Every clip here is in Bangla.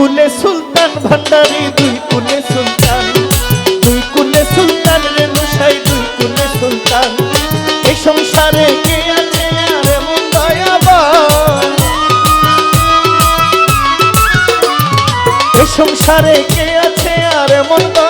কুলে সুলতান ভান্ডারি, দুই কুলে সুলতান। দুই কুলে সুলতান রে নুসাই দুই কুলে সুলতান। এই সংসারে কে আছে আর এমন দয়াবান? এই সংসারে কে আছে আর এমন দয়া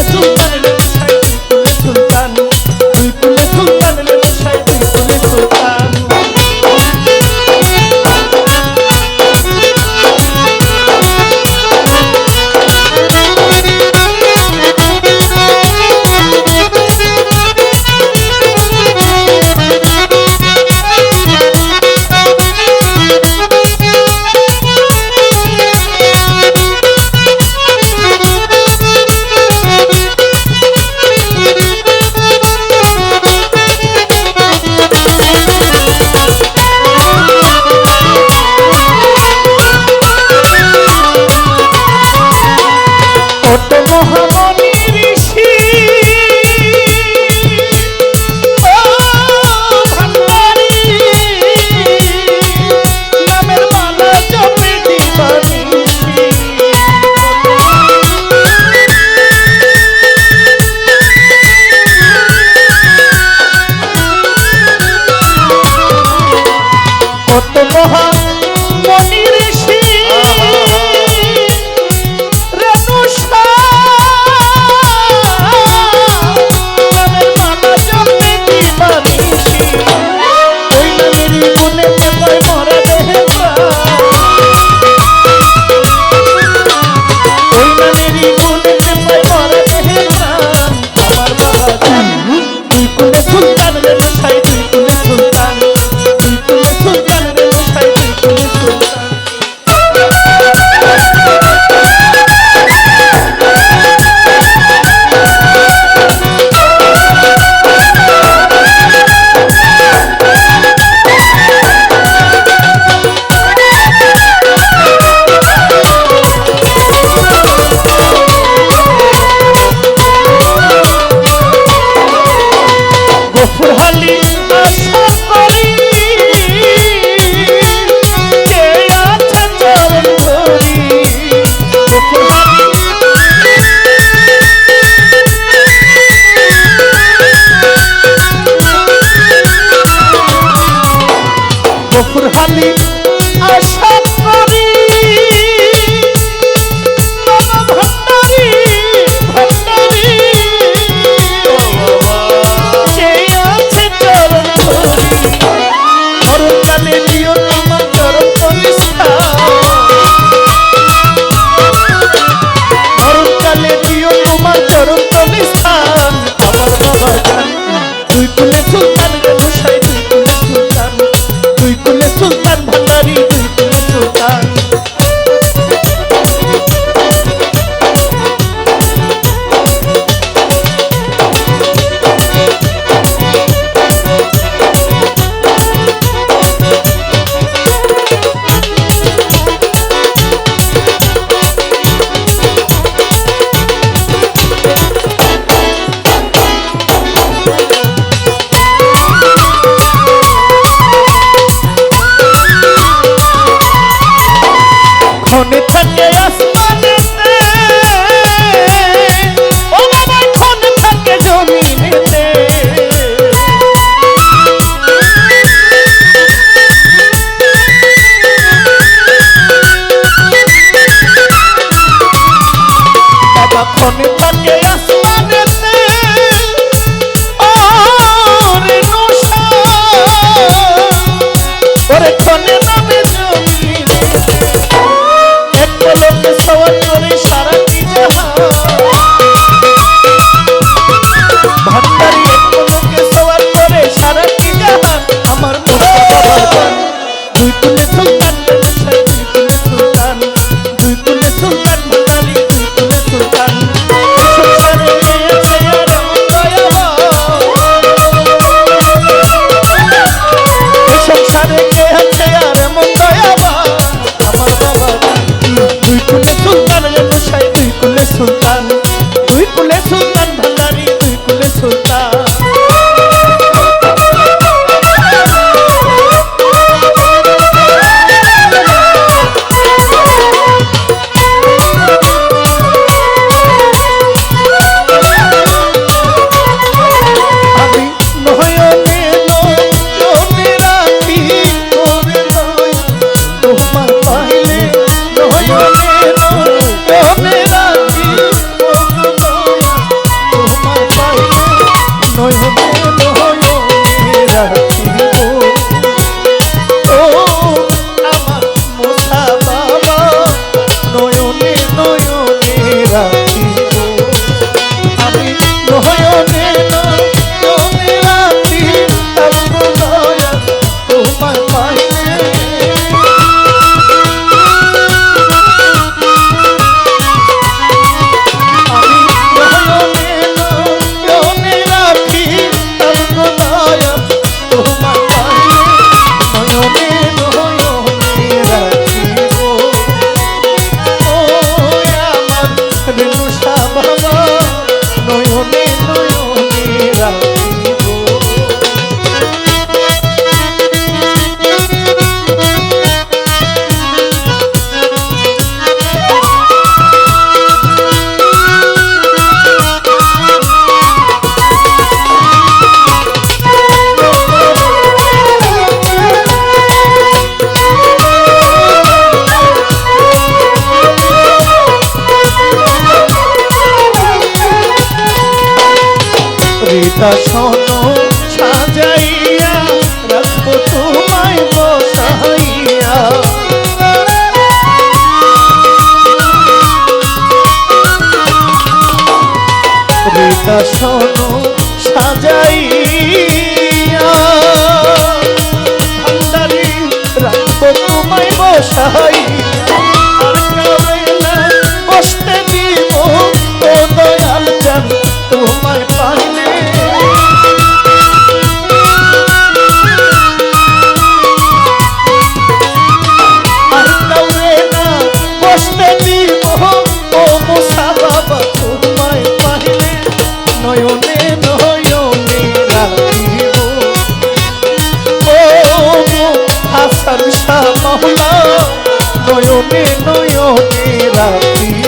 যখন তাকে আসমানেতে ওরে নশা ওরে কোনে নামে জমিনে এক লোক সওয়াল সুলতান শাসন সাজাইয়া রাখব তোমায় বসাইয়া। শাসন সাজাইয়া। রাখব তোমায় বসাইয়া। নয়নে নয়নে রাখি